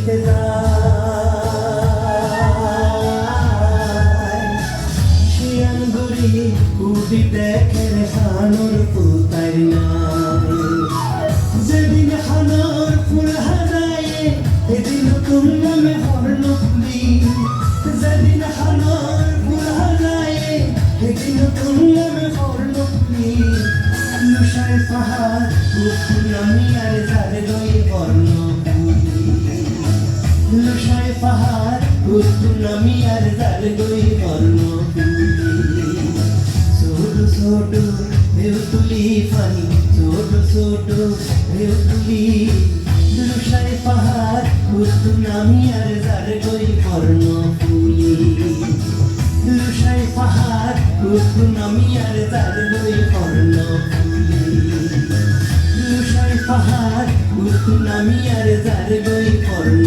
পানিতে যায় শিয়ান দেখে হানুর পুতাই যেদিন হানুর ফুল হারায় সেদিন তোর নামে হর্ণ ফুলি। যেদিন হানুর ফুল হারায় সেদিন তোর নামে হর্ণ ফুলি। লুসায় পাহাড় আমি আর ধারে রই বর্ণ পাহাড় উপুর আমি আর ধারে রই বর্ণ ছোট ছোট ঢেউ তুলি পানি, ছোট ছোট ঢেউ তুলি। লুসায় পাহাড় উপুর আমি আর ধারে রই বর্ণ ফুলি লুসাই পাহাড় উত্তর নামি আর তার বই কর্ণ পাহাড় উত্তর নামি আর তার বই কর্ণ